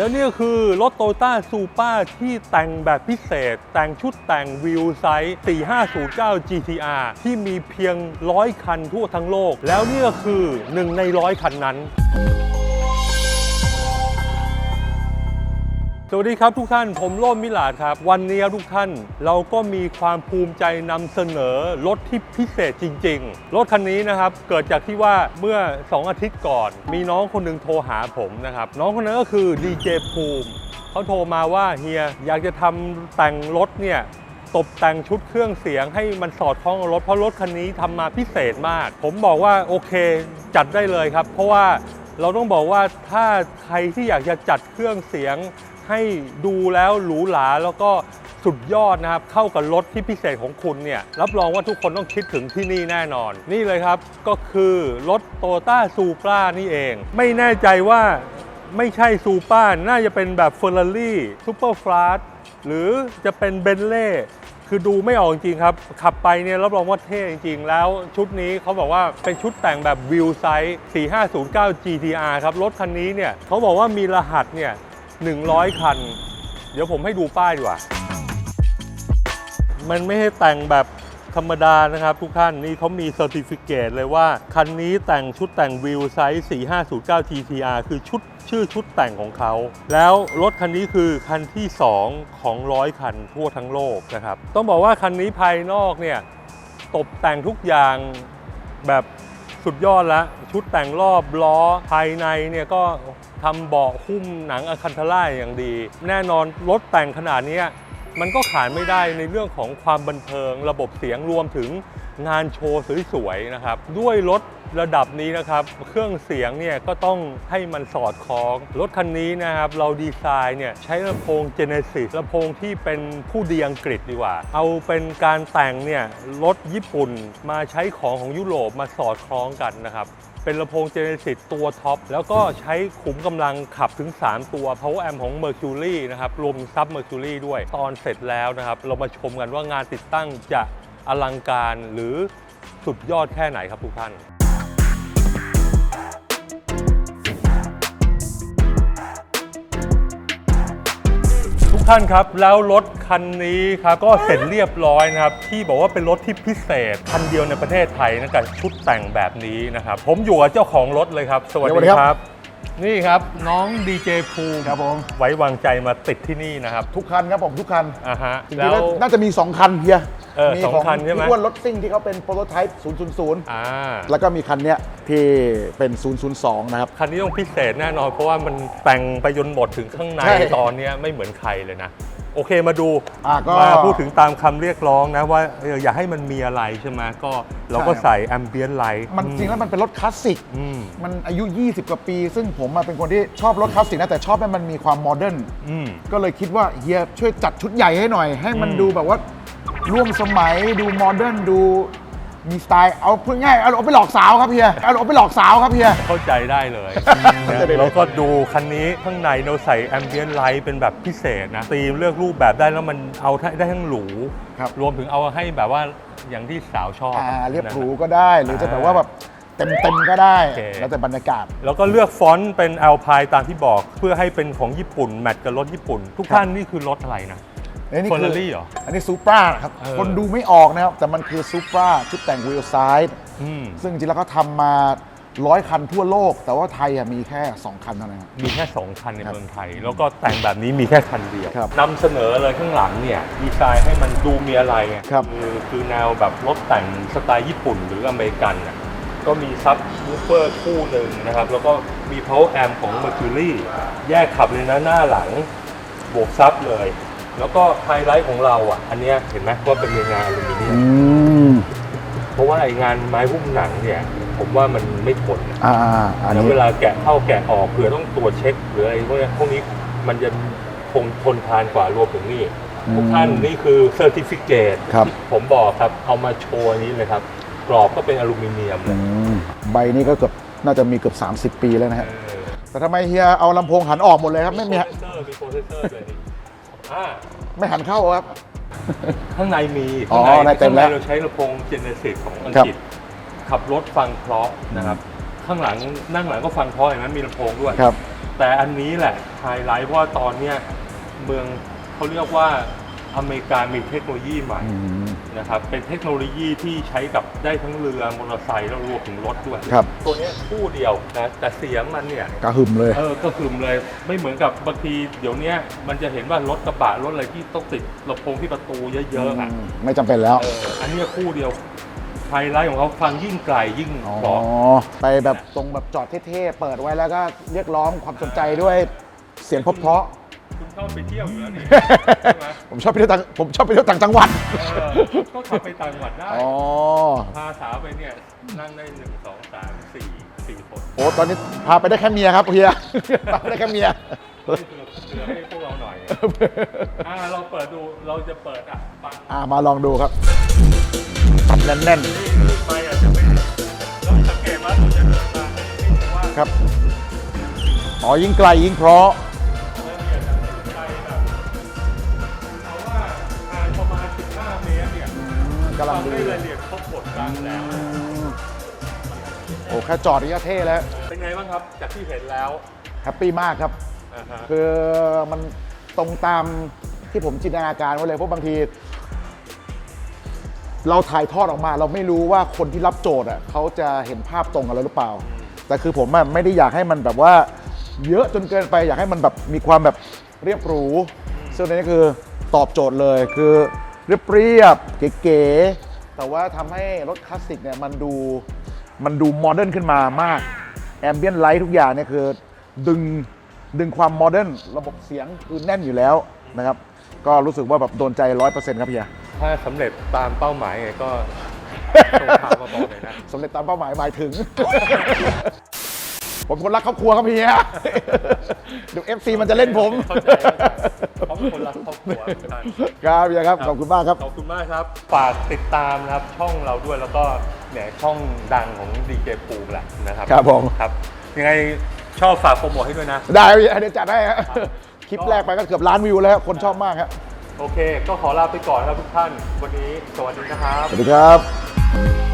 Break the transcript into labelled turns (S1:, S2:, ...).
S1: แล้วนี่ก็คือรถโตต้าซูเปอร์ที่แต่งแบบพิเศษ แต่งชุดแต่งวิวไซส์ 4509 GTR ที่มีเพียงร้อยคันทั่วทั้งโลก แล้วนี่ก็คือหนึ่งในร้อยคันนั้น สวัสดีครับทุกท่านผมโรมมิลาดครับ วันนี้ทุกท่านเราก็มีความภูมิใจนำเสนอรถที่พิเศษจริง ๆ รถคันนี้นะครับเกิดจากที่ว่าเมื่อ 2 อาทิตย์ก่อน มีน้องคนหนึ่งโทรหาผมนะครับ น้องคนนั้นก็คือดีเจภูมิเขาโทรมาว่าเฮียอยากจะทำแต่งรถเนี่ยตกแต่งชุดเครื่องเสียงให้มันสอดคล้องกับรถเพราะรถคันนี้ทำมาพิเศษมาก ผมบอกว่าโอเคจัดได้เลยครับ เพราะว่าเราต้องบอกว่าถ้าใครที่อยากจะจัดเครื่องเสียง ให้ดูแล้วหรูหราแล้วก็สุดยอดนะครับ เข้ากับรถที่พิเศษของคุณเนี่ย รับรองว่าทุกคนต้องคิดถึงที่นี่แน่นอน นี่เลยครับก็คือรถโตต้าซูปรานี่เอง ไม่แน่ใจว่าไม่ใช่ซูปราน่าจะเป็นแบบเฟอร์รารี่ซูเปอร์ฟลาสหรือจะเป็นเบนเล่คือดูไม่ออกจริงครับ ขับไปเนี่ยรับรองว่าเท่จริง ๆ แล้วชุดนี้เขาบอกว่าเป็นชุดแต่งแบบวิวไซส์4509 GTR ครับ รถคันนี้เนี่ยเขาบอกว่ามีรหัสเนี่ย 100 คัน เดี๋ยวผมให้ดูป้ายดีกว่า มันไม่ให้แต่งแบบธรรมดานะครับทุกท่านนี่เขามีเซอร์ติฟิเคตเลยว่า คันนี้แต่งชุดแต่งวิวไซส์ 4509 TTR คือชุดชื่อชุดแต่งของเขา แล้วรถคันนี้คือคันที่ 2 ของร้อยคันทั่วทั้งโลกนะครับ ต้องบอกว่าคันนี้ภายนอกเนี่ย ตกแต่งทุกอย่างแบบ สุดยอดละชุดแต่งรอบล้อภายในเนี่ยก็ทำเบาะหุ้มหนังอะคันทล่าอย่างดี แน่นอนรถแต่งขนาดนี้มันก็ขาดไม่ได้ในเรื่องของความบันเทิง ระบบเสียงรวมถึงงานโชว์สวยๆนะครับ ด้วยรถ ระดับนี้นะครับ เครื่องเสียงเนี่ยก็ต้องให้มันสอดคล้อง รถคันนี้นะครับ เราดีไซน์เนี่ยใช้ลำโพง Genesis ลำโพงที่เป็นผู้ดีอังกฤษดีกว่า เอาเป็นการแต่งเนี่ยรถญี่ปุ่นมาใช้ของของยุโรปมาสอดคล้องกันนะครับเป็นลำโพง Genesis ตัวท็อป แล้วก็ใช้ขุมกำลังขับถึง 3 ตัว Power Amp ของ Mercury นะครับรวมซับ Mercury ด้วย ตอนเสร็จแล้วนะครับ เรามาชมกันว่างานติดตั้งจะอลังการหรือสุดยอดแค่ไหนครับทุกท่าน ท่านครับ แล้วรถคันนี้ครับก็เสร็จเรียบร้อยนะครับ ที่บอกว่าเป็นรถที่พิเศษ คันเดียวในประเทศไทยนะกับชุดแต่งแบบนี้นะครับ ผมอยู่กับเจ้าของรถเลยครับ สวัสดี
S2: ครั
S1: รับ
S2: บ
S1: นี่ครับน้องดีเจภูมิ
S2: ครับผม
S1: ไว้วางใจมาติดที่นี่นะครับ
S2: ทุกคันครับผมทุกคัน
S1: อ่าฮะ
S2: จริง
S1: แล้
S2: ๆ
S1: ว
S2: แล้วน่าจะมี 2 คันเฮีย
S1: เออสองคันใช่ไหม
S2: พี่อ้วนรถซิ่งที่เขาเป็นโปรโตไทป์000
S1: อ่า
S2: แล้วก็มีคันเนี้ยที่เป็น 002 นะครับ
S1: คันนี้ต้องพิเศษแน่นอน เพราะว่ามันแต่งไปจนหมดถึงข้างใน
S2: ใช่
S1: ตอนเนี้ยไม่เหมือนใครเลยนะ โอเคมาดู
S2: อะก็
S1: มาพูดถึงตามคำเรียกร้องนะว่าเอออยากให้มันมีอะไรใช่ไหมก็เราก็
S2: ใช่
S1: ใส่แอมเบียนไลท์
S2: มันจริงแล้วมันเป็นรถคลาสสิก
S1: อืม
S2: มันอายุ 20 กว่าปี ซึ่งผมอะเป็นคนที่ชอบรถคลาสสิกนะ แต่ชอบให้มันมีความโมเดิร์น
S1: อืม
S2: ก็เลยคิดว่าเฮียช่วยจัดชุดใหญ่ให้หน่อย ให้มัน
S1: อืม
S2: ดูแบบว่าร่วมสมัยดูโมเดิร์นดู มีสไตล์เอาพูดง่ายเอาเอาไปหลอกสาวครับเฮียเอาเอาไปหลอกสาวครับเฮีย
S1: เข้าใจได้เลย
S2: เข้าใจได้เลย
S1: แล้วก็ดูคันนี้ข้างในเราใส่แอมเบียนไลท์เป็นแบบพิเศษนะตีมเลือกรูปแบบได้แล้วมันเอาได้ทั้งหรู
S2: ครับ
S1: รวมถึงเอาให้แบบว่าอย่างที่สาวชอบ
S2: อ่าเรียบหรู
S1: นะ
S2: ก็ได้ หรือจะแบบว่าแบบเต็มเต็มๆก็ได้
S1: โอเค
S2: แล้วแต่บรรยากาศ
S1: แล้วก็เลือกฟอนต์เป็นแอลพายตามที่บอก เพื่อให้เป็นของญี่ปุ่น แมทกับรถญี่ปุ่น ทุก
S2: ครับ
S1: ท่านนี่คือรถอะไรนะ
S2: เอ้ยนี่
S1: Ferrari เหรอ
S2: อันนี้ซูปราครับ
S1: เออ
S2: คนดูไม่ออกนะครับ แต่มันคือซูปราชุดแต่งวีลไซด์
S1: อืม
S2: ซึ่งจริงๆแล้วก็ทำมาร้อยคันทั่วโลก แต่ว่าไทยอะมีแค่ 2 คันเท่านั้นครับ
S1: มีแค่ 2 คันใน
S2: ครับ
S1: เมืองไทย แล้วก็แต่งแบบนี้มีแค่คันเดียว
S2: ครับ
S1: นำเสนอเลยข้างหลังเนี่ยดีไซน์ให้มันดูมีอะไรไง
S2: ครับ
S1: คือคือแนวแบบรถแต่งสไตล์ญี่ปุ่นหรืออเมริกันน่ะก็มีซับวูเฟอร์คู่หนึ่งนะครับ แล้วก็มี power amp ของ Mercury แยกขับเลยนะหน้าหลัง บวกซับเลย แล้วก็ไฮไลท์ของเราอะ อันเนี้ยเห็นไหมว่าเป็นงานอลูมิเนียม
S2: ม
S1: เพราะว่าไองานไม้หุ้มหนังเนี่ย ผมว่ามันไม่ทนอะ
S2: อ่าอัน
S1: แล้ว
S2: นี้
S1: เวลาแกะเข้าแกะออกเผื่อต้องตรวจเช็คหรืออะไรพวกเนี้ยพวกนี้มันจะคงทนทานกว่ารวมถึงนี่ทุกท่านนี่คือเซอร์ติฟิเคต
S2: ครับ
S1: ที่ผมบอกครับเอามาโชว์อันนี้เลยครับกรอบก็เป็นอลูมิเนียมเล
S2: อื
S1: ย
S2: มใบนี้ก็เกือบน่าจะมีเกือบ 30 ปีแล้วนะฮะ
S1: เออ
S2: แต่ทำไมเฮียเอาลำโพงหันออกหมดเลยครับ ไม่มี
S1: โปรเซสเซอร์มีโปรเซสเซอร์เลยนี่ อ่า
S2: ไม่หันเข้าครับ
S1: ข้างในมี
S2: อ๋อ
S1: ข้างใน
S2: ได้เต็มแล้ว
S1: ข้างในเราใช้ลำโพงเจเนซิสของอัง
S2: ครับ
S1: กฤษขับรถฟังเพราะนะครับ ข้างหลังนั่งหลังก็ฟังเพราะอย่างนั้นมีลำโพงด้วย
S2: ครับ
S1: แต่อันนี้แหละไฮไลท์เพราะว่าตอนเนี้ยเมืองเขาเรียกว่าอเมริกามีเทคโนโลยีใหม่
S2: อืม
S1: นะครับเป็นเทคโนโลยีที่ใช้กับได้ทั้งเรือมอเตอร์ไซค์แล้วรวมถึงรถด้วย
S2: ครับ
S1: ตัวเนี้ยคู่เดียวนะแต่เสียงมันเนี่ย
S2: กระหึ่มเลย
S1: เออก็คือเลยไม่เหมือนกับบางทีเดี๋ยวเนี้ยมันจะเห็นว่ารถกระบะรถอะไรที่ต้องติดลำโพงที่ประตูเยอะๆอะ
S2: ไม่จำเป็นแล้ว
S1: เอออันเนี้ยคู่เดียวไฮไลท์ของเขาฟังยิ่งไกลยิ่ง
S2: อ๋อ
S1: เพราะ
S2: ไปแบบตรงแบบจอดเท่ๆ เปิดไว้แล้วก็เรียกร้องความสนใจด้วยเสียงเพราะ
S1: คุณชอบไปเที่ยวอยู่แล้วนี่
S2: ๆ
S1: ใช่ไหม
S2: ผมชอบไปเที่ยวต่างผมชอบไปเที่ยวต่างจังหวัด
S1: เออก็ขับไปต่างจังหวัดได้
S2: อ๋อ
S1: พาสาวไปเนี่ยนั่งได้หนึ่งสองสามสี่สี่คน
S2: โอ้ตอนนี้พาไปได้แค่เมียครับเฮียพาไปได้แค่เมีย
S1: เฮ้ยเหลือให้พวกเราหน่อยอ่าเราเปิดดูเราจะเปิดอะฟัง
S2: อ่ามาลองดูครับแน่น
S1: นี่ขึ้นไปอะจะไม่เราสังเกตว่าเราจะเดินมาไม่ถึงว่า
S2: ๆครับอ๋อยิ่งไกลยิ่งเพราะ
S1: ละ
S2: กำลัง
S1: ฟัง
S2: ดี
S1: ได้รายละเอียดครบหมดกลางแล้ว
S2: โอ้แค่จอดนี่ก็เท่แล้ว
S1: เป็นไงบ้างครับ จากที่เห็นแล้ว
S2: แฮปปี้มากครับ
S1: อ่าฮะ
S2: คือมันตรงตามที่ผมจินตนาการไว้เลยเพราะบางที เราถ่ายทอดออกมา เราไม่รู้ว่าคนที่รับโจทย์อะเขาจะเห็นภาพตรงกับเราหรือเปล่า แต่คือผมอะไม่ได้อยากให้มันแบบว่า เยอะจนเกินไปอยากให้มันแบบมีความแบบเรียบหรูซึ่งอันนี้คือตอบโจทย์เลยคือ เรียบเรียบๆเก๋ๆแต่ว่าทำให้รถคลาสสิกเนี่ยมันดูมันดูโมเดิร์นขึ้นมามากแอมเบียนไลท์ทุกอย่างเนี่ยคือดึงดึงความโมเดิร์นระบบเสียงคือแน่นอยู่แล้วนะครับ ก็รู้สึกว่าแบบโดนใจร้อยเปอร์เซ็นต์ครับเฮีย
S1: ถ้าสำเร็จตามเป้าหมายไงก็ส่งข่าวมาบอกเลยนะ
S2: สำเร็จตามเป้าหมายหมายถึง ผมคนรักครอบครัวครับเฮียเดี๋ยวเอฟซีมันจะเล่นผม
S1: เข้าใจเข้าใจเขาเป็น คนรักครอบครัวทุกท่าน
S2: ครับเฮียครับ ขอบคุณมากครับ
S1: ขอบคุณมากครับ ฝากติดตามนะครับช่องเราด้วยแล้วก็เนี่ยช่องดังของดีเจภูมิแหละนะครับ
S2: ครับผม
S1: ครับยังไงชอบฝากโปรโมทให้ด้วยนะ
S2: ได้ครับเฮียเดี๋ยวจัดให้ฮะคลิปแรกไปก็เกือบล้านวิวแล้วคนชอบมากครับ
S1: โอเค ก็ขอลาไปก่อนครับทุกท่าน วันนี้สวัสดีนะครับ
S2: สวัสดีครับ